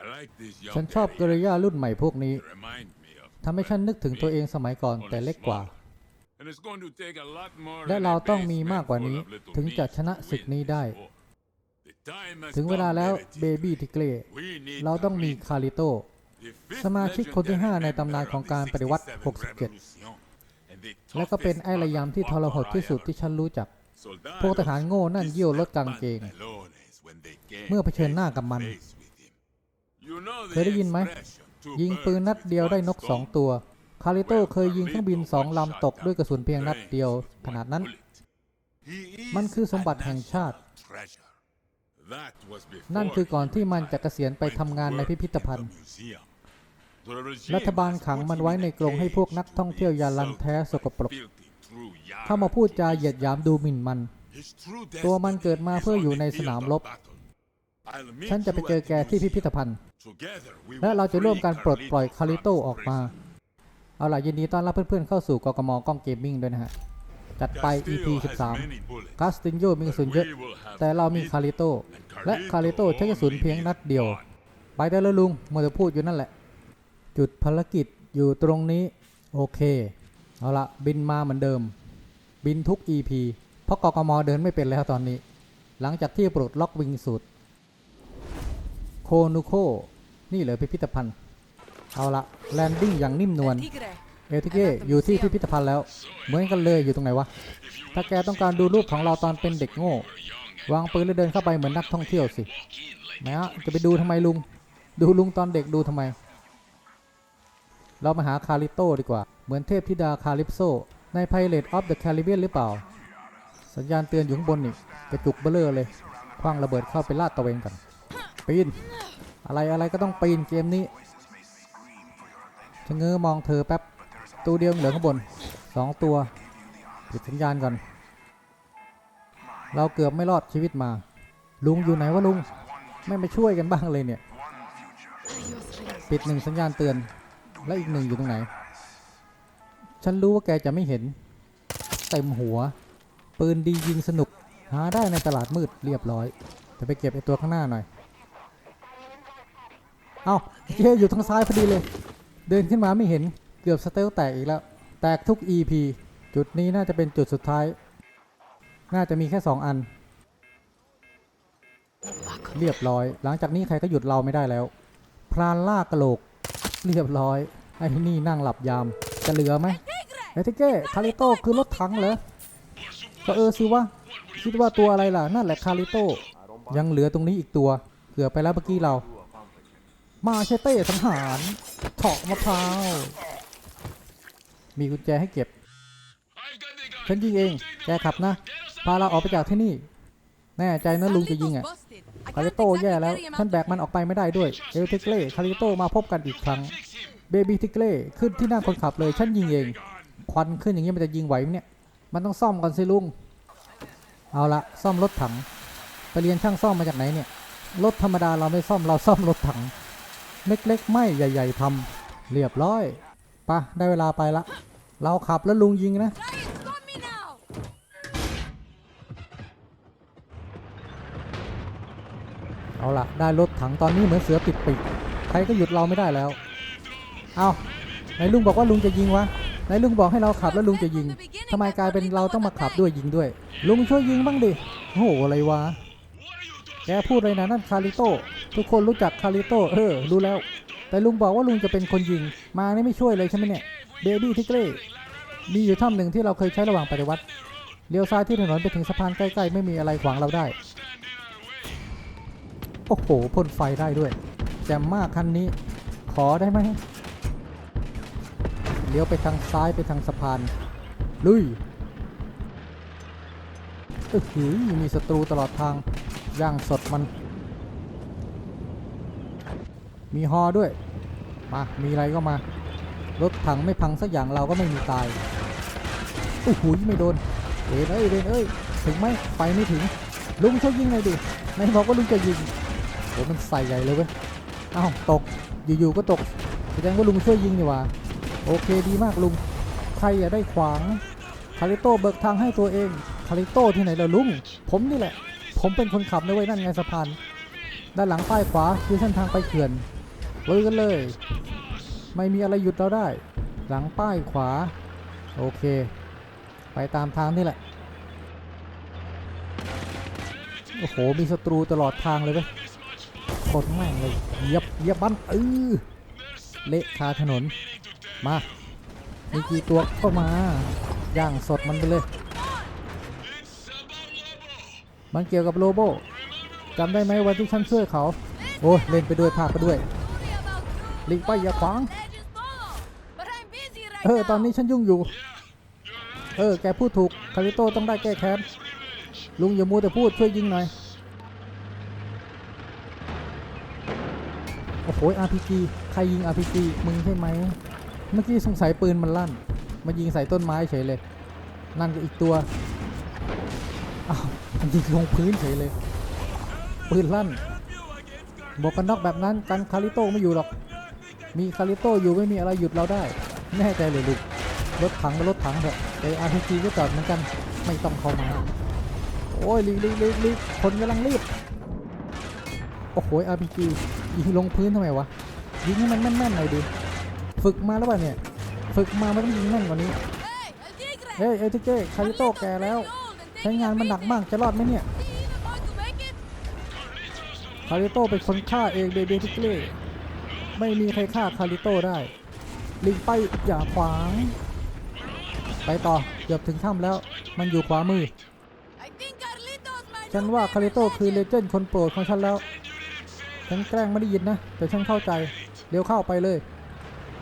I like this ฉัน young ชอบกริยารุ่นใหม่พวกนี้ They remind me of ทำให้ฉันนึกถึงตัวเองสมัยก่อนแต่เล็กกว่า And it's going to take a lot more และ than เรา a ต้องมี basement มากกว่า full นี้ of little ถึงจะ meat ชนะ to ศึก win นี้ได้ this war. The time has ถึงเวลา come, แล้ว Verity. เบบี้ทิเกเล่ We need เราต้องมี Camille, คาริโต the fifth สมาชิกคนที่ legendary 5ในตำนาน member ของ of การ the ปฏิวัติ 67 67 Revolution, and the และก็เป็น toughest ไอ้ระยำที่ทรหดที่สุดที่ฉันรู้จัก พวกทหารโง่นั่นเยี่ยวรถกางเกง เมื่อเผชิญหน้ากับมัน เคยได้ยินไหม ยิงปืนนัดเดียวได้นกสองตัว คาริโตเคยยิงเครื่องบินสองลำตกด้วยกระสุนเพียงนัดเดียวขนาดนั้น มันคือสมบัติแห่งชาติ นั่นคือก่อนที่มันจะเกษียณไปทำงานในพิพิธภัณฑ์ รัฐบาลขังมันไว้ในกรงให้พวกนักท่องเที่ยวยาลันแท้สกปรก เข้ามาพูดจาเหยียดหยามดูหมิ่นมัน ตัวมันเกิดมาเพื่ออยู่ในสนามรบ ฉันจะไปเจอแกที่พิพิธภัณฑ์ และเราจะร่วมกันปลดปล่อยคาริโตออกมา เอาล่ะยินดีต้อนรับเพื่อนๆเข้าสู่กกมกล้องเกมมิ่งด้วยนะฮะ จัดไป EP 13คาสตินโยมีกระสุนเยอะ แต่เรามีคาริโต และคาริโตใช้กระสุนเพียงนัดเดียว ไปได้แล้วลุงมัวแต่พูดอยู่นั่นแหละ จุดภารกิจอยู่ตรงนี้ โอเค เอาละบินมาเหมือนเดิม บินทุก EP เพราะกกมเดินไม่เป็นแล้วตอนนี้ หลังจากที่ปลดล็อกวิงสูตร โคนูโค นี่เลยพิพิธภัณฑ์ เอาละแลนดิ้งอย่างนิ่มนวล Tigre. เอลทิเก้อยู่ที่พิพิธภัณฑ์แล้ว เหมือนกันเลยอยู่ตรงไหนวะ ถ้าแกต้องการดูรูปของเราตอนเป็นเด็กโง่ วางปืนแล้วเดินเข้าไปเหมือนนักท่องเที่ยวสิแหมะจะไปดูทำไมลุง ดูลุงตอนเด็กดูทำไม เรามาหาคาริโตดีกว่า เหมือนเทพธิดาคาลิปโซ ใน Pirate of the Caribbean หรือเปล่า สัญญาณเตือนอยู่ข้างบนนี่กระจุกเบลอเลยคว้างระเบิดเข้าไปลาดตระเวนกัน ปีน อะไรอะไรก็ต้องปีนเกมนี้ชะเง้อมองเธอแป๊บตัวเดียวเหลือข้างบนสองตัวปิดสัญญาณก่อน เราเกือบไม่รอดชีวิตมา ลุงอยู่ไหนวะลุง ไม่มาช่วยกันบ้างเลยเนี่ย ปิดหนึ่งสัญญาณเตือน และอีกหนึ่งอยู่ตรงไหน ฉันรู้ว่าแกจะไม่เห็น เต็มหัว ปืนดียิงสนุก หาได้ในตลาดมืดเรียบร้อย จะไปเก็บไอตัวข้างหน้าหน่อย เอาเจ๊อยู่ทางซ้ายพอดีเลย เดินขึ้นมาไม่เห็นเกือบสเตลแตกอีกแล้ว แตกทุก EP จุดนี้น่าจะเป็นจุดสุดท้าย น่าจะมีแค่ 2 อัน เรียบร้อย หลังจากนี้ใครก็หยุดเราไม่ได้แล้ว พรานล่ากระโหลก เรียบร้อย ไอ้นี่นั่งหลับยาม จะเหลือไหมเอติเก้คาริโต้คือรถถังเหรอก็เออสิวะ คิดว่าตัวอะไรล่ะ นั่นแหละคาริโต้ยังเหลือตรงนี้อีกตัว เกือบไปแล้วเมื่อกี้เรา มาเชเต้สังหารเฉาะมะพร้าว มีกุญแจให้เก็บ ฉันยิงเอง แกขับนะ พาเราออกไปจากที่นี่ แน่ใจนะลุงจะยิงอะ คาริโต้แย่แล้ว ฉันแบกมันออกไปไม่ได้ด้วย เอลทิเกเล่คาริโต้มาพบกันอีกครั้ง เบบี้ทิเกเล่ขึ้นที่นั่งคนขับเลย ฉันยิงเอง ควันขึ้นอย่างนี้มันจะยิงไหวไหมเนี่ย มันต้องซ่อมก่อนสิลุง เอาละซ่อมรถถัง ไปเรียนช่างซ่อมมาจากไหนเนี่ย รถธรรมดาเราไม่ซ่อม เราซ่อมรถถัง เล็กๆ ไม่ใหญ่ ๆทำเรียบร้อยปะได้เวลาไปละ เราขับแล้วลุงยิงนะ เอาละได้รถถังตอนนี้เหมือนเสือติดปีกใครก็หยุดเราไม่ได้แล้ว เอาไหนลุงบอกว่าลุงจะยิงวะไหนลุงบอกให้เราขับแล้วลุงจะยิงทำไมกลายเป็นเราต้องมาขับด้วยยิงด้วย ลุงช่วยยิงบ้างดิโอ้โหอะไรวะแกพูดเลยนะนั่นคาริโต ทุกคนรู้จักคาริโตเออรู้แล้ว แต่ลุงบอกว่าลุงจะเป็นคนยิง มานี่ไม่ช่วยเลยใช่ไหมเนี่ยเบบี้ทิกเล่มีอยู่ถ้ำหนึ่งที่เราเคยใช้ระหว่างปฏิวัติเลี้ยวซ้ายที่ถนนไปถึงสะพานใกล้ๆ ไม่มีอะไรขวางเราได้ โอ้โหพ่นไฟได้ด้วยแจ่มมากคันนี้ ขอได้ไหมเลี้ยวไปทางซ้ายไปทางสะพาน ลุยเออหือมีศัตรูตลอดทาง ย่างสดมัน มีฮอด้วยมามีอะไรก็มา รถถังไม่พังสักอย่างเราก็ไม่มีตายโอ้โหไม่โดนเวนเอ้ยเวนเอ้ยถึงไหมไปไม่ถึง ลุงช่วยยิงหน่อยดิไหนบอกว่าลุงจะยิงโอ้มันใส่ใหญ่เลยเว้ยอ้าวตกอยู่ๆก็ตกแสดงว่าลุงช่วยยิงนี่ว่าโอเคดีมากลุงใครอย่าได้ขวางคาริโต้เบิกทางให้ตัวเองคาริโต้ที่ไหนล่ะลุง ผมนี่แหละ ผมเป็นคนขับนะเว้ยนั่นไงสะพาน ด้านหลังป้ายขวาคือเส้นทางไปเขื่อน ลุยกันเลย ไม่มีอะไรหยุดเราได้ หลังป้ายขวา โอเค ไปตามทางนี่แหละ โอ้โห มีศัตรูตลอดทางเลยเว้ยกดแม่งเลยเยียบเยียบบันเออเละคาถนน มา มีกี่ตัวก็มา ย่างสดมันไปเลย มันเกี่ยวกับโลโบจำได้ไหมวันที่ฉันช่วยเขา โอ้เล่นไปด้วยพากไปด้วย หลีกไปอย่าขวาง เออ ตอนนี้ฉันยุ่งอยู่ เออ แกพูดถูก คาริโต้ต้องได้แก้แค้น ลุงอย่ามัวแต่พูดช่วยยิงหน่อย โอ้โห RPG ใครยิง RPG มึงใช่ไหม เมื่อกี้สงสัยปืนมันลั่นมายิงใส่ต้นไม้เฉยเลย นั่นก็อีกตัว อ้าว มันยิงลงพื้นเฉยเลย ปืนลั่นหมวกกันน็อกแบบนั้นกันคาริโต้ไม่อยู่หรอก มีคาริโต้อยู่ไม่มีอะไรหยุดเราได้ แน่ใจเลยลูกรถถังก็รถถังเถอะแต่ RPG ก็จอดเหมือนกัน ไม่ต้องเข้ามา โอ้ยรีบรีบรีบรีบคนกำลังรีบ โอ้โห RPG ยิงลงพื้นทำไมวะ ยิงให้มันแม่นๆหน่อยดิ ฝึกมาแล้วป่ะเนี่ย ฝึกมาไม่ต้องยิงแม่นกว่านี้ เฮ้ยเอติเก้คาริโต้แกแล้ว ใช้งานมันหนักมากจะรอดไหมเนี่ย คาริโต้เป็นคนฆ่าเองเบเบติเก้ ไม่มีใครฆ่าคาริโต้ได้ ลิงไปอย่าขวาง ไปต่อเกือบถึงถ้ำแล้ว มันอยู่ขวามือ ฉันว่าคาริโต้คือเลเจนด์คนโปรดของฉันแล้ว ฉันแกล้งไม่ได้ยินนะ แต่ฉันเข้าใจ เดี๋ยวเข้าไปเลย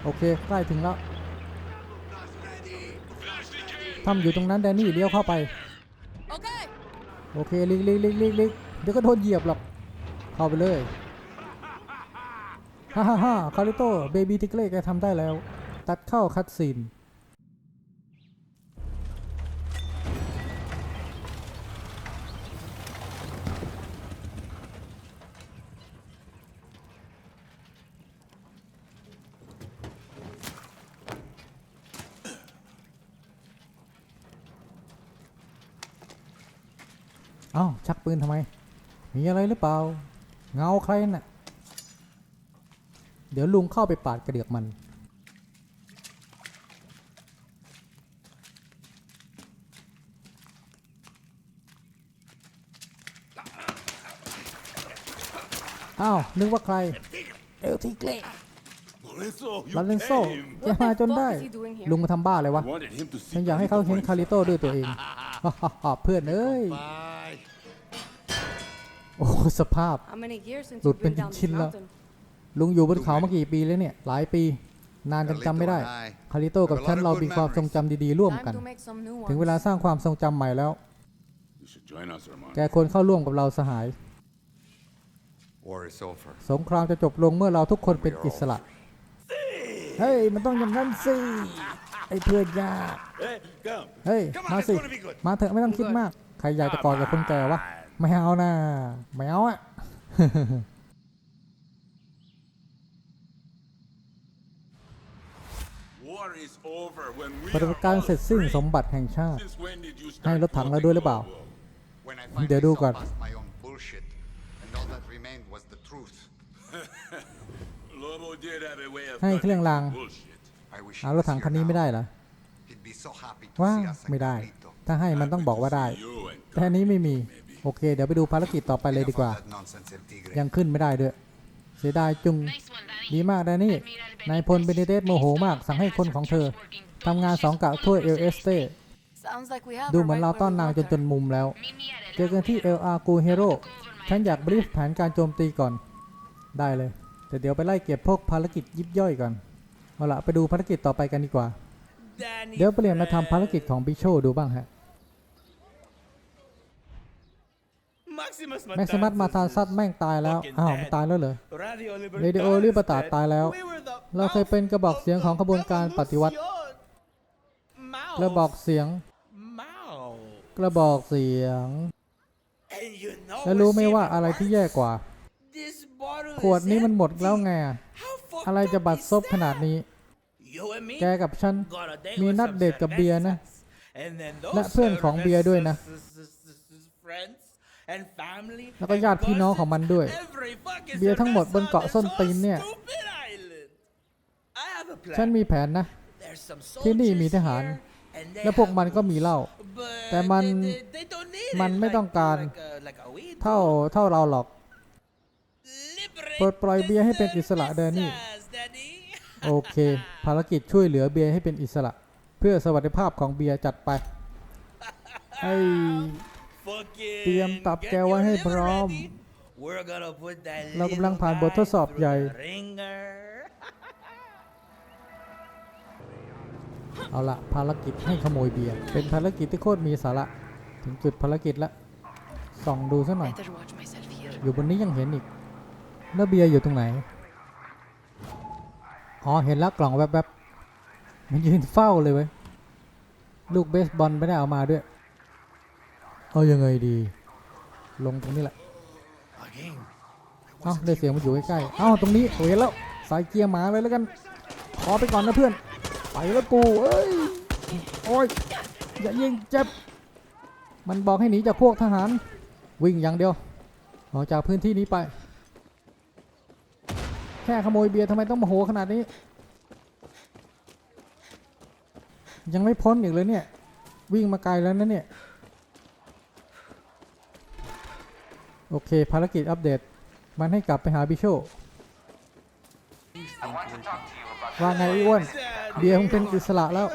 โอเค ใกล้ถึงแล้วทำอยู่ตรงนั้นแดนนี่เลี้ยวเข้าไป โอเคลิกลิกลิกลิกลิกเดี๋ยวก็โดนเหยียบหรอก เข้าไปเลย ฮ่าฮ่าฮ่าคาริโต้เบบี้ทิกเล่แกทำได้แล้ว ตัดเข้าคัดซีนเอ้าชักปืนทำไม มีอะไรหรือเปล่า เงาใครน่ะ เดี๋ยวลุงเข้าไปปาดกระเดือกมัน อ้าว นึกว่าใคร เอลทิเกล Lorenzo, you ลาเรนโซ came. แกมาจนได้ What is he doing here? ลุงมาทำบ้าอะไรวะ I wanted him to ฉัน see อยากให้เขาเห็นคาริโต้ด้วยตัวเองเพื่อนเอ้ย Bye. โอ้ สภาพ How many years since Lụt you've been bên down this chin là- mountain? ลุงอยู่บนเขามากี่ปีแล้วเนี่ย หลายปี นานจนจำไม่ได้คาริโต้กับฉันเรามีความทรงจำดีๆร่วมกัน Time to make some new ถึงเวลา ones. สร้างความทรงจำใหม่แล้ว You should join us, Hermano. แกควรเข้าร่วมกับเราสหาย War is over. สงครามจะจบลงเมื่อเราทุกคนเป็นอิสระ เฮ้ย มันต้องอย่างนั้นสิ ไอ้เพื่อนยาก Hey, come. เฮ้ย มาสิ มาเถอะไม่ต้องคิดมาก ใครอยากจะกอดกับคนแก่วะ ไม่เอานะไม่เอาอะ War is over when we ปฏิบัติการเสร็จสิ้นสมบัติแห่งชาติ Since when did you start ให้รถถังเราด้วยหรือเปล่า When I Để finally đu saw con. past my own bullshit, and all that remained was the truth. Lobo did have a way of ให้เครื่องราง cutting bullshit. I wish เอา he ร was ถถัง here คันนี้ไม่ได้ now. เหรอ He'd be so happy to ว่า see us ไม่ได้ and Carlito. ถ้าให้มันต้องบอกว่าได้ You and แต่อันนี้ไม่มี โอเค เดี๋ยวไปดูภารกิจต่อไปเลยดีกว่า Enough of that nonsense, El Tigre. ยังขึ้นไม่ได้ด้วย เสียดายจุง ดีมากแดนนี่ นายพลเบเนเดสโมโหมากสั่งให้คนของเธอทำงานสองกะทั่วเอลเอสเต Sounds like we have ดู her เหมือน right เรา where ต้อน we นาง want จนจ her. นมุมแล้ว เจอกันที่เอลอากูเฮโร่ฉันอยากบรีฟแผนการโจมตีก่อน ได้เลย แต่เดี๋ยวไปไล่เก็บพวกภารกิจยิบย่อยก่อน เอาละไปดูภารกิจต่อไปกันดีกว่า เดี๋ยวเปลี่ยนมาทำภารกิจของบิโชดูบ้างฮะ แม็กซิมัสมาทานซัดแม่งตายแล้ว อ้าวมันตายแล้วเหรอเรดิโอลิเบตาตายแล้ว เราเคยเป็นกระบอกเสียงของขบวนการปฏิวัติ กระบอกเสียง กระบอกเสียง แล้แล้ววรู้รู้ไหไหมมว่าว่าอะไรที่แย่กว่าขขววดดนี้นี้มัมันนหหมมดดแล้แล้ววไงไง อะอะอะอะไรไรจะจะบับัดดซซบบขขนานาดดนี้นี้ แกแกกักับบฉัฉันนมีมีนันัดดเดเดททกักับบเบีเบียยร์ร์นะนะและและเพื่เพื่ออนนขขอองงเบีเบียยร์ร์ด้ด้ววยยนะ นะ and family แล้วก็ญาติพี่น้องของมันด้วย every fucking เบียร์ทั้งหมดบนเกาะส้นตีนเนี่ย stupid island. I have a plan. ฉันมีแผนนะ There's some ที่นี่ soldiers มีทหาร here, and they และพวก have มันก็มีเหล้า But แต่มัน they- they- they don't need มัน it ไม่ like- ต้องการ like a- like a weed. เท่าเท่าเราหรอก Liberate ปลดปล่อยเบียร์ให้เป็นอิสระแดนนี่ Texas, Daddy. โอเค ภารกิจช่วยเหลือเบียร์ให้เป็นอิสระ เพื่อสวัสดิภาพของเบียร์จัดไปไอ้ Fucking เตรียมตับ get แกไว้ your ให้ liver พร้อม ready. We're gonna put that เรากำลังผ่านบททดสอบ little ใหญ่ guy through the ringer. เอาละภารกิจให้ขโมยเบียร์ เป็นภารกิจที่โคตรมีสาระ ถึงจุดภารกิจละส่องดูซะหน่อย Better watch myself here. อยู่บนนี้ยังเห็นอีก แล้วเบียร์อยู่ตรงไหน อ๋อ เห็นแล้วกล่องแวบๆ มันยืนเฝ้าเลยเว้ย ลูกเบสบอลไม่ได้เอามาด้วย เอายังไงดี ลงตรงนี้แหละ เอ้าได้เสียงมันอยู่ใกล้ๆ เอ้าตรงนี้เห็นแล้ว สายเกียร์หมาเลยแล้วกัน ขอไปก่อนนะเพื่อน ไปแล้วกูเอ้ย โอ้ย อย่ายิงเจ็บ มันบอกให้หนีจากพวกทหาร วิ่งอย่างเดียว ออกจากพื้นที่นี้ไป แค่ขโมยเบียร์ทำไมต้องโมโหขนาดนี้ ยังไม่พ้นอีกเลยเนี่ย วิ่งมาไกลแล้วนะเนี่ย โอเค ภารกิจอัปเดต มันให้กลับไปหาบิโชว่าไงอ้วนเบียร์มึงเป็นอิสระแล้ว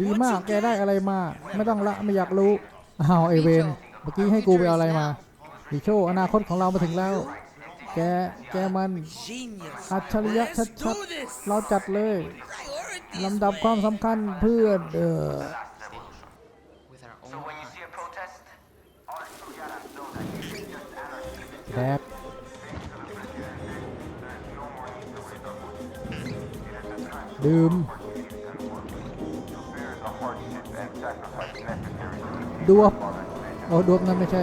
ดีมากแกได้อะไรมา ไม่ต้องละไม่อยากรู้อ้าวไอเวนเมื่อกี้ให้กูไปเอาอะไรมาบิโชอนาคตของเรามาถึงแล้ว แก แกมันอัจฉริยะชัดๆเราจัดเลยลำดับความสำคัญเพื่อนเออ แดกดื่มดวบโอ้ดวบนั่นไม่ใช่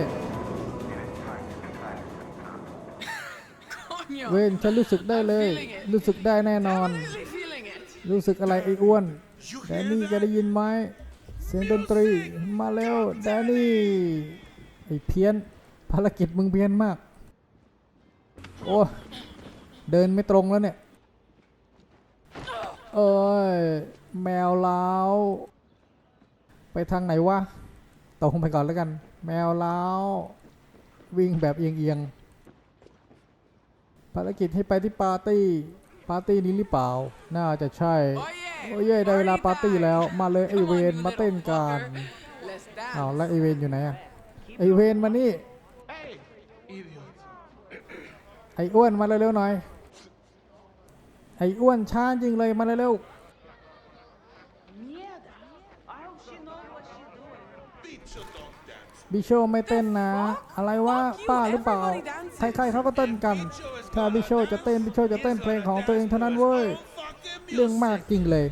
Coño. เวนฉันรู้สึกได้เลย รู้สึกได้แน่นอน Really feeling it. รู้สึกอะไรไอ้อ้วนแดนนี่แกได้ยินไหมเสียงดนตรีมาแล้วแดนนี่ไอ้เพี้ยนภารกิจมึงเพี้ยนมาก โอ้เดินไม่ตรงแล้วเนี่ย เอ้ย แมวล้าวไปทางไหนวะตรงไปก่อนแล้วกัน แมวล้าววิ่งแบบเอียงๆภารกิจให้ไปที่ปาร์ตี้ ปาร์ตี้นี้หรือเปล่า น่าจะใช่ โอ้ยเย่ได้เวลาปาร์ตี้แล้ว มาเลยไอเวนมาเต้นกัน fucker. Let's อ้าแล้วไอเวนอยู่ไหนอะไอเวนมานี่ ไอ้อ้วนมาเร็วๆหน่อย ไอ้อ้วนช้าจริงเลยมาเร็วๆบิโชไม่เต้นนะ อะไรวะป้าหรือเปล่า ใครๆเขาก็เต้นกัน ถ้าบิโชจะเต้นบิโชจะเต้นเพลงของตัวเองเท่านั้นเว้ย เรื่องมากจริงเลย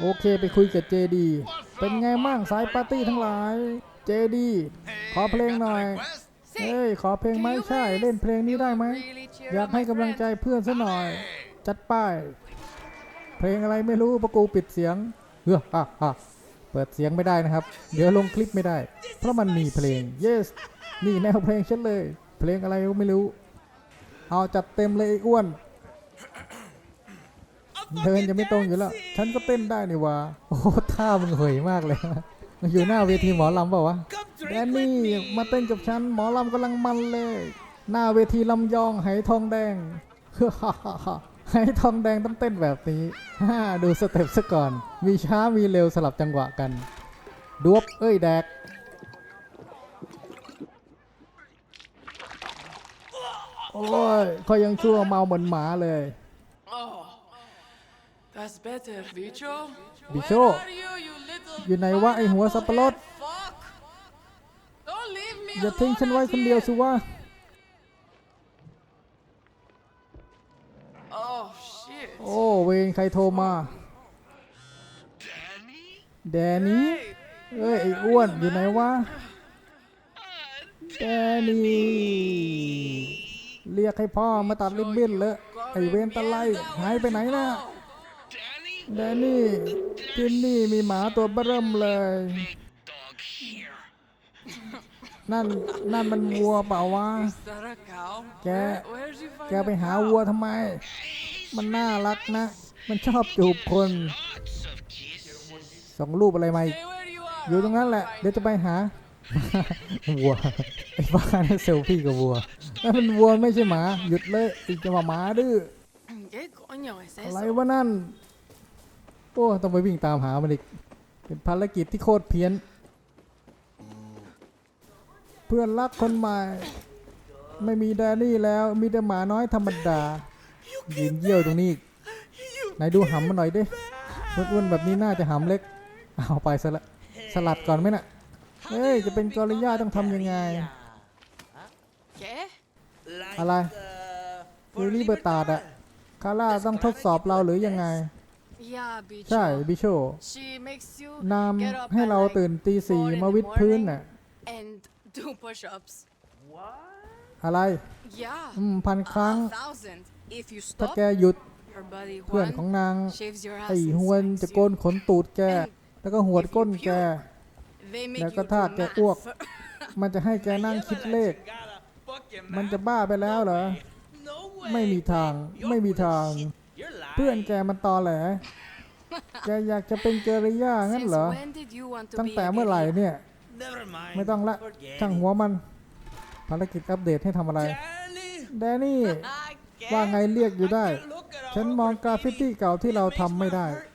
โอเคไปคุยกับเจดี เป็นไงมั่งสายปาร์ตี้ทั้งหลาย เจดี ขอเพลงหน่อย เฮ้ย ขอเพลงไหมใช่ เล่นเพลงนี้ได้ไหม Really cheer อยาก up ให้ my กำลัง friend. ใจเพื่อนซะหน่อย จัดป้าย เพลงอะไรไม่รู้ประกูปิดเสียงเฮ้อฮ่าฮ่าเปิดเสียงไม่ได้นะครับ เดี๋ยวลงคลิปไม่ได้ เพราะมันมีเพลง yes นี่แนวเพลงฉันเลย เพลงอะไรก็ไม่รู้ เอาจัดเต็มเลยไอ้อ้วน เดินจะไม่ตรงอยู่แล้ว ฉันก็เต้นได้นี่หวะ โอ้โหท่ามึงเหยมากเลยมันอยู่หน้าเวทีหมอลำเปล่าวะ Come แด drink น with นี่ me. มาเต้นกับฉันหมอลำกำลังมันเลย หน้าเวทีลำยองไหทองแดงไหทองแดงต้องเต้นแบบนี้ฮ่าดูสเต็ปซะก่อน มีช้ามีเร็วสลับจังหวะกันดวบเอ้ยแดกโอ้ยเขายังชั่วเมาเหมือนหมาเลย Oh, that's better, Bicho. Bicho. Where are you, you little อยู่ไหนวะไอหัวสับปะรด fuck? Don't leave me อย่าทิ้ง alone ฉันไว้ out คนเดียว here. สิวะ Oh shit. โอ้เวรใครโทรมา แดนนี่เอ้ยไอ้อ้วนอยู่ไหนวะ แดนนี่เรียกให้พ่อมาตัดริบบิ้นเลยไอ้เวนตะไลหายไปไหนนะแดนนี่ที่นี่มีหมาตัวเบิ่มเลย นั่นนั่นมันวัวเปล่าวะ Is that a cow? Kẻ- Where, where'd you find แกไปหาวัวทำไม มันน่ารักนะ มันชอบจูบคนส่งรูปอะไรมาอยู่ตรงนั้นแหละ เดี๋ยวจะไปหา วัว ไอ้บ้านเซลฟี่กับวัวนั่นมันวัวไม่ใช่หมา หยุดเลยอีกจะมาหมาดื้อ อะไรวะนั่น โอ้ ต้องไปวิ่งตามหามันอีก เป็นภารกิจที่โคตรเพี้ยน พื่อนรักคนใหม่ ไม่มีแดนนี่แล้วมีแต่หมาน้อยธรรมดายืนเยี่ยวตรงนี้อีกไหนดูหำมันหน่อยดิอ้วนๆแบบนี้น่าจะหำเล็ก เอาไปซะละสลัดก่อนไหมน่ะเฮ้ย จะเป็นกอริลลาต้องทำยังไง ¿Qué? Like, อะไร? uh, คือ for ลิเบอร์ตาดอะคาร่าต้องทดสอบเราหรือยังไง Yeah, bicho. ใช่ บิโช She makes you น get up ำให้ at เรา like ตื่นตีสี่ four in มา the วิดพื้น morning น่ะ and do push-ups. What? อะไร Yeah. อืมพันครั้ง A thousand. If you ถ้า stop, แกหยุด her buddy เพื่อนของ Juan นาง shaves your ass ไอ้ and ฮวน smacks จะ you. โกนขนตูดแก แล้วก็หวดก้นแก They make แล้ว you ก็ do ถ้าแกอ้วก math. มันจะให้แกนั่งคิดเลข Got a fucking มันจะ map? บ้าไปแล้วเหรอ No way. ไม่มีทาง You're ไม่มี full of ทาง shit. You're lying. เพื่อนแกมันตอแหล แกอยากจะเป็นเกเรย่างั้น Since เหรอ when did you want to ตั้ง be แต่ a เมื่อไหร่ guerrilla? เนี่ย Never mind. ไม่ต้องละ Forget ช่าง it. หัวมัน ภารกิจอัปเดตให้ทำอะไร Danny, แดนนี่ I ว่าไง can't. เรียกอยู่ได้ I can't look at ฉัน all มอง her กราฟฟิตี้ graffiti. เก่าที่เรา It makes ทำไม่ได้ my heart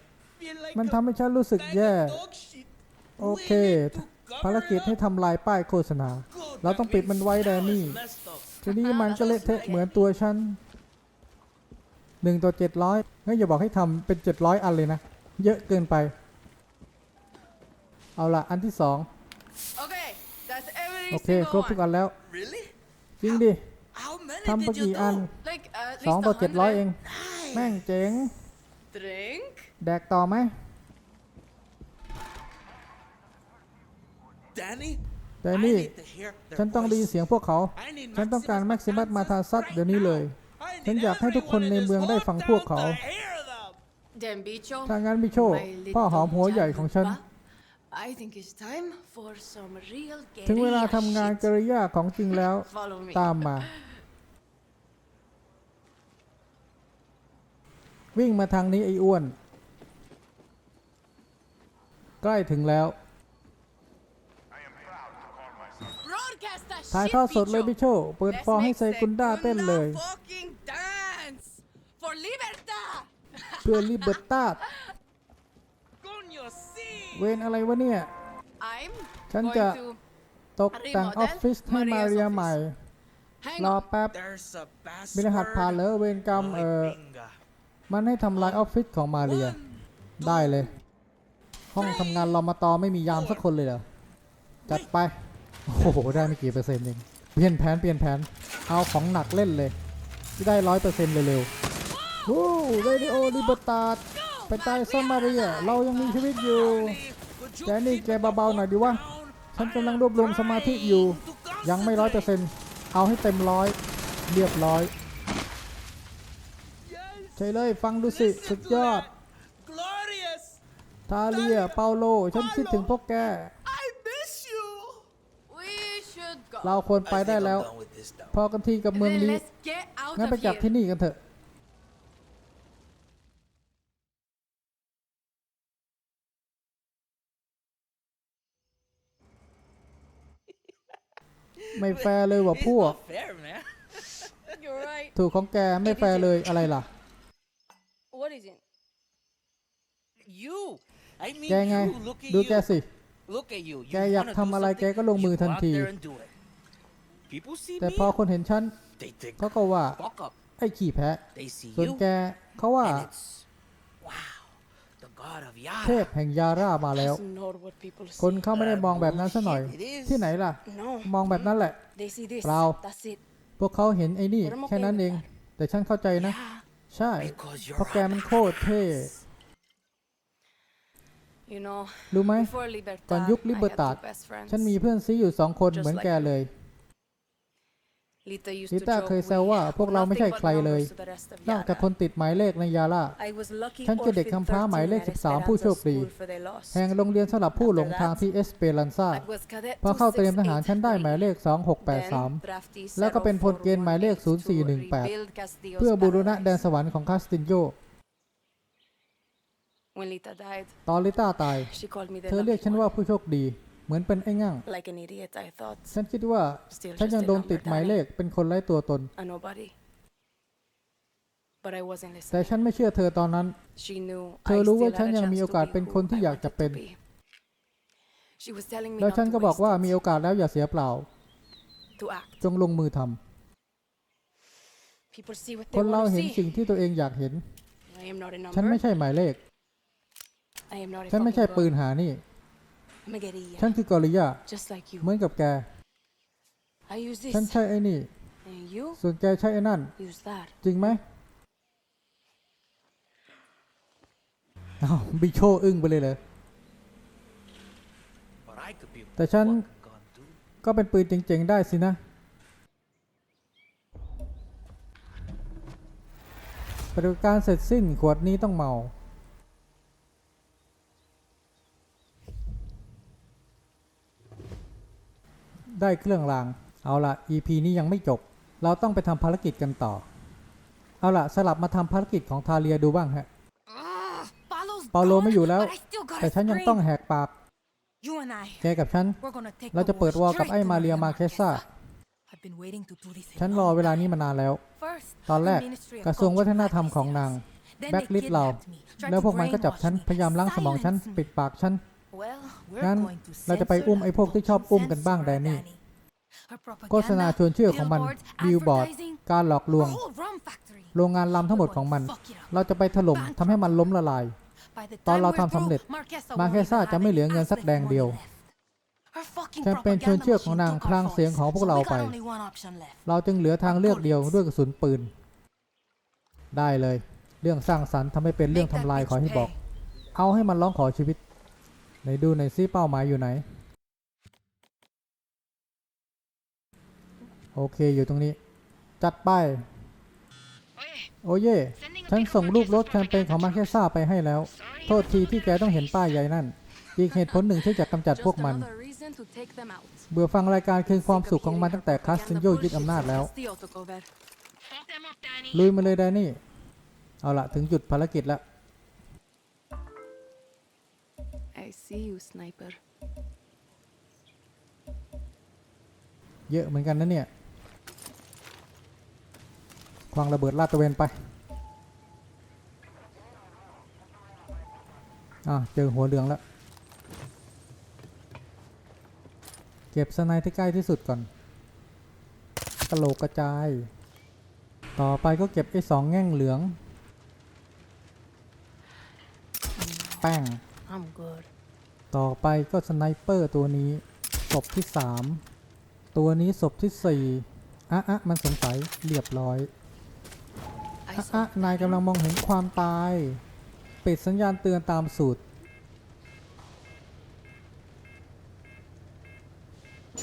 feel like มัน a ทำให้ฉันรู้สึก bag of แย่ dog shit. โอ We เค need to cover ภารกิจ it ให้ up. ทำลายป้ายโฆษณา Good, เราต้องปิดมันไว้แดน that นี่ was messed up. ทีนี้มันก็เละเทะเหมือนตัวฉันหนึ่งต่อเจ็ดร้อยงั้นอย่าบอกให้ทำเป็นเจ็ดร้อยอันเลยนะ เยอะเกินไป เอาละอันที่สอง Okay, that's every โอเค single ครบทุก one. อันแล้ว Really? จริงดิ How many ทำไป did you กี่อัน do? Like uh, at สอง least ต่อ a เจ็ดร้อยเอง hundred. แม่งเจ๋ง Drink. แดกต่อไหม Danny? Danny, I need to hear their ฉันต้องได้ยิน voice. เสียงพวกเขา I need ฉันต้องการ Maximus Maximus Matasat right เดี๋ยวนี้เลย now. I need ฉันอยากให้ทุกคนในเมืองได้ฟังพวกเขา everyone in this whole town to hear them. Then bicho. ถ้างั้นมิโช my พ่อหอม little หัวใหญ่ของฉัน Chalupa, I think it's time for some real ถึงเวลา guerrilla ทำงาน shit. กริยาของจริงแล้ว Follow me. ตามมา วิ่งมาทางนี้ไอ้อ้วน ใกล้ถึงแล้ว Broadcast that ถ่าย shit, ทอดสดเลย bicho. บิโชเปิด Let's ฟอร์ให้ make เซกุนด้าเต้นเลย Segunda fucking dance for libertad. เพื่อลิเบอร์ตา Coño, sí. เวนอะไรวะเนี่ย I'm ฉัน going จะ to ตกแต่งออฟฟิศให้มาเรียใหม่ hang รอ on. แป๊บ There's a password. มีรหัสผ่านเหรอเวรกรรม เอ Ay, อ pinga. มันให้ทำลายออฟฟิศของมาเรีย ได้เลย ห้องทำงานเรามาตอไม่มียามสักคนเลยเหรอ จัดไป โอ้โห ได้ไม่กี่เปอร์เซ็นต์เอง เปลี่ยนแผนเปลี่ยนแผน เอาของหนักเล่นเลย ที่ได้ร้อยเปอร์เซ็นต์เร็วๆวู้เรดิโอลิเบอร์ตาด ไปตายซะมาเรียเรายังมีชีวิตอยู่ Could you แกนี่ keep แก it เบาๆหน่อยดีวะ down? ฉันกำลังรวบรวมสมาธิอยู่ ยังไม่ร้อยเปอร์เซ็นต์เอาให้เต็มร้อยเรียบร้อย Yes, ใช่เลยฟังดูสิสุดยอด glorious. ทาเลียเปาโล ฉันคิดถึงพวกแก I miss you. We should go. เราควรไป I ได้ think I'm แล้ว done with this now. พอกันทีกับเมือง Then นี้ let's get out งั้น of ไปจาก here. ที่นี่กันเถอะ ไม่แฟร์เลยว่ะ It's พวก not fair, man. You're right. ถูกของแกไม่แฟร์เลยอะไรล่ะ What is it? You. I mean แกไง you. Look at ดู you. แกสิ Look at you. แก You อยาก wanna ทำ do อะไร something, แกก็ลงมือ you ทัน go out ที there and do it. People see แต่ me. พอคนเห็นฉัน They think เขาก็ว่า fuck up. ไอ้ขี้แพะ They see ส่วน you. แกเขาว่า And it's เท Yara. พแห่งยาร่ามาแล้ว That's not what people คน see. เขาไม่ได้มองแบบนั้นซะหน่อย It is. ที่ไหนล่ะ No, มองแบบนั้นแหละ they see this. Rao. That's it. พวกเขาเห็นไอ้นี่แค่นั้นเอง แต่ฉันเข้าใจนะ ใช่ Because เพราะ you're แกมันโคตรเท่ You know, รู้ไหม before Libertad, ก่อนยุค I had Libertad two best friends. ฉันมีเพื่อนซีอยู่สองคน Just เหมือน like แก you. เลย Lita used ลิ to ต้า joke เคย we แซวว่าพวกเราไม่ใช่ nothing but ใครเลย numbers to the rest of นอกจากคน Yara. ติดหมายเลขในยาล่า I was lucky ฉันคือเด็ก orphan กำพร้าหมายเลข 13 at 13ผู้โชคดี Esperanza School for the lost. แห่งโรงเรียนสำหรับผู้หลงทางที่เอสเปรันซา I was cadet พอเข้าเตรียมทหารฉันได้หมายเลข Then 2683 draftee แล้วก็เป็นพลเกณฑ์หมายเลข 041 to 0418 rebuild Castillo's เพื่อบูรณะ paradise. แดนสวรรค์ของคาสตินโย When Lita died, ตอนลิต้าตาย she called me the เธอเรียก lucky ฉันว่า one. ผู้โชคดี เหมือนเป็นไอ้งั่ง Like an idiot, I thought. ฉันคิดว่า Still ฉัน just ยัง a โดน number, ติดหมายเล darling. ขเป็นคนไร้ตัวตน A nobody. But I wasn't แต่ listening. ฉันไม่เชื่อเธอตอนนั้น She knew เธอ I รู้ว่า still ฉัน had a ยัง chance มี to โอกาส be เป็น who คนที่ I อยากจะ wanted เป็น to be. She was telling me แล้ว not ฉัน to ก็บอก waste ว่า it, มีโอกาสแล้วอย่าเสียเปล่า to act. จงลงมือทำ People see what ค they นเรา want to เห็น see. สิ่งที่ตัวเองอยากเห็น I am not a ฉันไม่ number. ใช่หมายเลข I am not a ฉันไม่ใช่ fucking ปื gun. นหานี่ I'm a guerrilla. ฉันคือกอริยา Just like you. เหมือนกับแก I use ฉัน this. ใช่ไอ้นี่ And you ส่วนแกใช่ไอ้นั่น use that. จริงไหมอ้าวบิโชอึ้งไปเลยเลย But I could be a แต่ฉัน fucking gun too. ก็เป็นปืนเจ๋งๆ ได้สินะ ปฏิบัติการเสร็จสิ้นขวดนี้ต้องเมา ได้เครื่องราง เอาละ EP นี้ยังไม่จบ เราต้องไปทำภารกิจกันต่อ เอาละสลับมาทำภารกิจของทาเลียดูบ้างฮะ เปาโลไม่อยู่แล้ว แต่ฉันยังต้องแหกปากแกกับฉัน เราจะเปิดวอลกับไอ้มาเรียมาเคซ่า ฉันรอเวลานี้มานานแล้ว ตอนแรกกระทรวงวัฒนธรรมของนางแบ็กลิสเรา แล้วพวกมันก็จับฉัน พยายามล้างสมองฉัน ปิดปากฉัน งั้ we're น going to เราจะไป censor อุ้มไอ้พวกที่ชอบอุ้มกันบ้าง censor แดนนี่ Danny. Her propaganda, โฆษณาชวนเชื่อของมัน billboards, บิลบอร์ด advertising, การหลอกลวง her whole rum factory. โรงงานลำทั้งหมดของมัน Fuck it up. เราจะไปถล่มทำให้มันล้มละลาย By the ตอน time เรา we're ทำสำเร็จ through, Marquesa มา won't เคซ่า even จะ have ไม่ any เหลือเงินสัก aspect แดงเดียว money left. Her fucking แคมเปญชวนเชื่อของนาง propaganda พลาง machine เสียง took ของ our พวกเรา voice, ไป so we got only one option left. เราจึงเหลือทางเลือกเดียวด้วยกระสุนปืน ได้เลย เรื่องสร้างสรรค์ทำให้เป็นเรื่อง Make that ทำลาย bitch ขอให้บอก pay. เอาให้มันร้องขอชีวิต ไหนดูหน่อยซิเป้าหมายอยู่ไหน โอเคอยู่ตรงนี้ จัดไป โอเย่ฉันส่งรูปรถแคมเปญของมาเคซ่าไปให้แล้ว โทษทีที่แกต้องเห็นป้ายใหญ่นั่น อีกเหตุผลหนึ่งที่จะกำจัดพวกมัน เบื่อฟังรายการคืนความสุขของมันตั้งแต่คาสตินโยยึดอำนาจแล้ว ลุยมาเลยแดนนี่ เอาละถึงจุดภารกิจแล้ว I see you, sniper. เยอะเหมือนกันนะเนี่ย ควางระเบิดลาดตระเวนไป อะเจอหัวเหลืองแล้ว เก็บสไนที่ใกล้ที่สุดก่อน กระโหลกกระจาย ต่อไปก็เก็บไอ้สองแง่งเหลือง แป้ง I'm good. ต่อไปก็สไนเปอร์ตัวนี้ศพที่สามตัวนี้ศพที่สี่อะอะมันสงสัยเรียบร้อย I อะ saw อะนายกำลังมองเห็นความตายปิดสัญญาณเตือนตามสูตร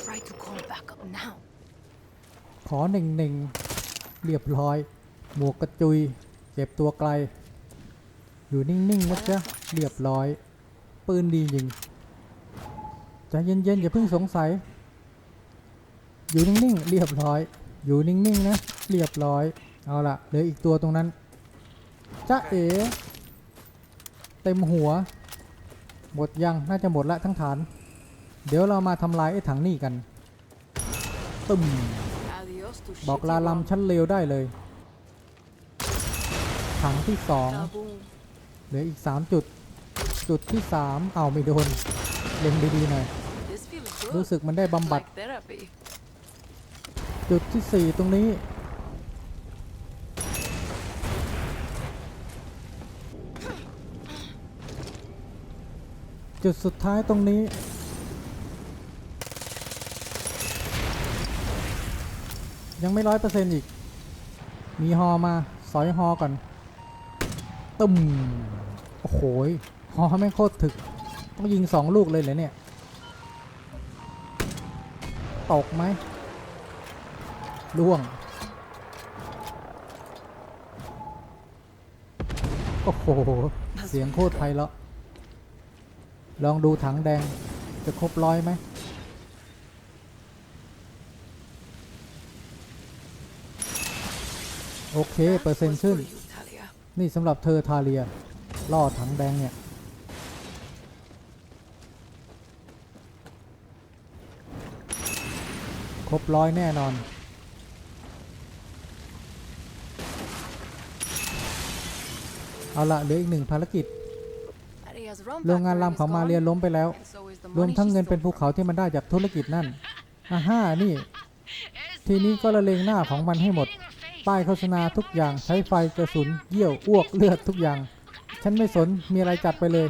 Try to call back up now. ขอหนึ่งหนึ่งเรียบร้อย หมวกกระจุยเก็บตัวไกล อยู่นิ่งๆนะจ๊ะเรียบร้อย ปืนดีจริง ใจเย็นๆอย่าเพิ่งสงสัย อยู่นิ่งๆ เรียบร้อย อยู่นิ่งๆนะ เรียบร้อย เอาละเหลืออีกตัวตรงนั้นจ้าเอ๋เต็มหัว หมดยัง น่าจะหมดละทั้งฐาน เดี๋ยวเรามาทำลายไอ้ถังนี่กันตึมบอกลาลำชั้นเลวได้เลย ถังที่สองเหลืออีกสามจุด จุดที่สามเอาไม่โดน เล็งดีๆหน่อย รู้สึกมันได้บำบัด Like therapy. จุดที่สี่ตรงนี้ จุดสุดท้ายตรงนี้ ยังไม่ร้อยเปอร์เซ็นต์อีก มีฮอมาสอยฮอก่อนตึมโอ้โหยฮอแม่งโคตรถึก ต้องยิงสองลูกเลยเหรอเนี่ย ตกไหมล่วง โอ้โห เสียงโคตรไพเราะลองดูถังแดงจะครบร้อยไหมโอเค เปอร์เซ็นต์ขึ้น นี่สำหรับเธอทาเลียล่อถังแดงเนี่ย ครบร้อยแน่นอน เอาละเหลืออีกหนึ่งภารกิจ Maria's rum โรงงาน factory ลำ is ของมาเรีย gone, ล้มไปแล้ว and so is the รวม money ทั้ง she เงินเป็น stole ภู from เขาที่มันได้จากธุรกิจนั่นอ่าฮ่านี่ ทีนี้ก็ละเลงหน้าของมันให้หมด ป้ายโฆษณาทุกอย่างใช้ไฟกระสุนเยี่ยวอ้วกเลือดทุกอย่าง ฉันไม่สนมีอะไรจัดไปเลย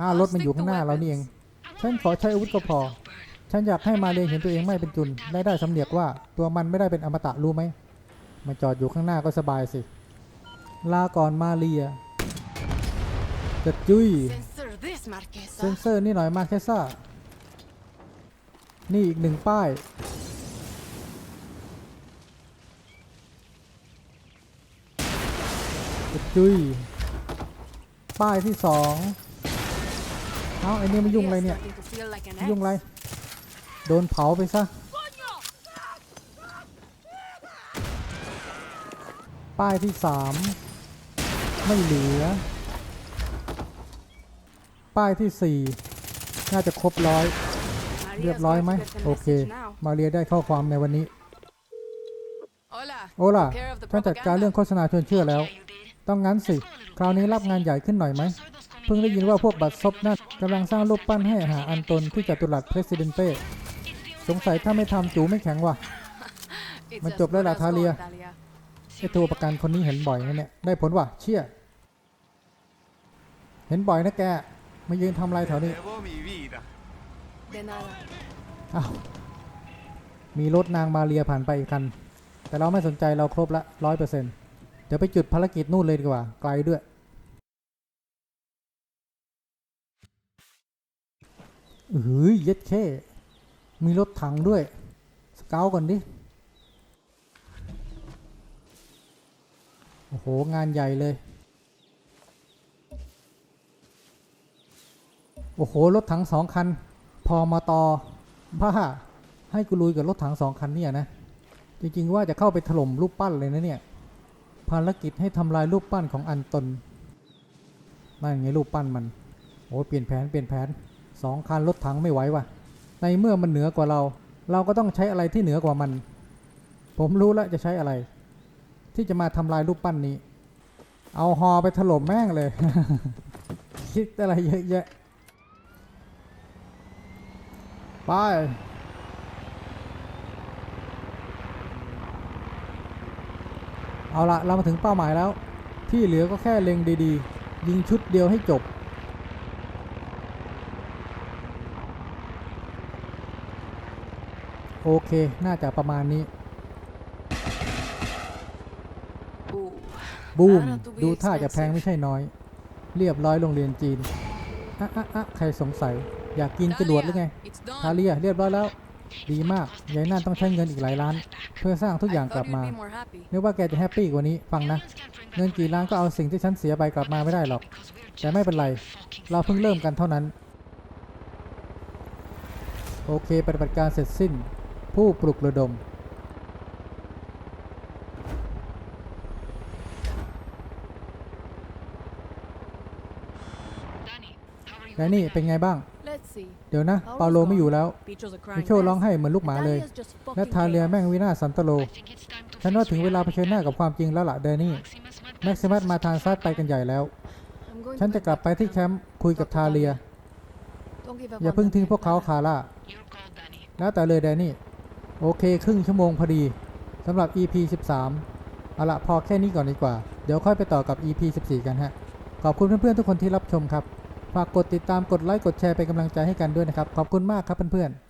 อ้าวรถมันอยู่ข้างหน้าเรานี่เอง ฉันขอใช้อาวุธก็พอ ฉันอยากให้มาเรียเห็นตัวเองไม่เป็นจุนและได้สำเนียกว่าตัวมันไม่ได้เป็นอมตะรู้ไหมมาจอดอยู่ข้างหน้าก็สบายสิ ลาก่อนมาเรียจะจุ้ย Censor this, เซน Marquesa. เซอร์นี่หน่อยมาแค่ซ่า นี่อีกหนึ่งป้ายกระจุยป้ายที่สอง เอาไอ้นี่มายุ่งอะไรเนี่ย Maria's starting to feel like an ยุ่ง ex. อะไร โดนเผาไปซะ ป้ายที่สามไม่เหลือ ป้ายที่สี่น่าจะครบร้อย เรียบ Maria's ร้อย going ไหม to get the โอเค message now. มาเรียได้เข้าความในวันนี้ Hola. โอล่ะ Take care of the ฉันจัดการ propaganda. เรื่องโฆษณาชวนเชื่อแล้ว ต้องงั้นสิ คราวนี้รับงานใหญ่ขึ้นหน่อยไหมเพิ่งได้ยินว่าพวกบัตรซบนั่นกำลังสร้างรูปปั้นให้หาอันตนที่จัตุรัสเพรสิดเนเต้ สงสัยถ้าไม่ทำจูไม่แข็งว่ะ It's มัน as จบแล้ว good ล่ะ as ทาเลีย gold, Talia. ไอตัวประกันคนนี้เห็นบ่อยนะเนี่ย ได้ผลว่ะ เชี่ย เห็นบ่อยนะแก มายืนทำอะไรแถวนี้ De nada. อ้าวมีรถนางมาเรียผ่านไปอีกคัน แต่เราไม่สนใจเราครบละร้อยเปอร์เซ็นต์เดี๋ยวไปจุดภารกิจนู่นเลยดีกว่า ไกลด้วย เฮ้ยเย็ดแค่ มีรถถังด้วย สเกาก่อนดิ โอ้โห งานใหญ่เลย โอ้โห รถถังสองคัน พอมาต่อบ้า ให้กูลุยกับรถถังสองคันเนี่ยนะ จริง ๆ ว่าจะเข้าไปถล่มรูปปั้นเลยนะเนี่ย ภารกิจให้ทำลายรูปปั้นของอันตนนั่นไงรูปปั้นมัน โอ้เปลี่ยนแผนเปลี่ยนแผนสองคันรถถังไม่ไหวว่ะ ในเมื่อมันเหนือกว่าเรา เราก็ต้องใช้อะไรที่เหนือกว่ามัน ผมรู้แล้วจะใช้อะไร ที่จะมาทำลายรูปปั้นนี้ เอาฮอไปถล่มแม่งเลย คิดอะไรเยอะแยะไปเอาละเรามาถึงเป้าหมายแล้ว ที่เหลือก็แค่เล็งดีๆ ยิงชุดเดียวให้จบ โอเค น่าจะประมาณนี้ Ooh. บูม Not to be ดูท่าจะแพง expensive. ไม่ใช่น้อย เรียบร้อยโรงเรียนจีนอะอะอะใครสงสัย อยากกินจรวดหรือไง Talia, it's ทา done. เลียเรียบร้อยแล้ว ดีมากยายนั่นต้องใช้เงินอีกหลายล้าน เพื่อสร้างทุก I อย่างกลั thought บ you'd มา be more happy. นึกว่าแกจะแฮปปี้กว่านี้ ฟังนะ เงินกี่ล้านก็เอาสิ่งที่ฉันเสียไปกลับมาไม่ได้หรอก แต่ไม่เป็นไร เราเพิ่งเริ่มกันเท่านั้น โอเคปฏิบัติการเสร็จสิ้น ผู้ปลุกระดมและนี่เป็นไงบ้าง Let's see. เดี๋ยวนะ เปาโลไม่อยู่แล้ว Pichos are มิ crying โชร้องไห้เหมือนลูกหมาเลย Talia's just และ fucking ทาเลีย chaos. แม่งวินาศสันตโล ฉันว่าถึงเวลาเผชิญหน้ากับความจริงแล้วล่ะเดนี่ แม็กซิมัสมาทางซัดไปกันใหญ่แล้ว I'm going ฉัน to จะ my กลับไปที่แคมป์คุยกับทาเลีย Don't give up อย่า on เพิ่ง them, ทิ้งพวกเขา Talia. คาร่าแล้วแต่เลยแดนี่ โอเค ครึ่งชั่วโมงพอดีสำหรับ EP 13 เอาละพอแค่นี้ก่อนดีกว่า เดี๋ยวค่อยไปต่อกับ EP 14 กันฮะ ขอบคุณเพื่อนๆทุกคนที่รับชมครับ ฝากกดติดตามกดไลค์กดแชร์เป็นกำลังใจให้กันด้วยนะครับ ขอบคุณมากครับเพื่อนๆ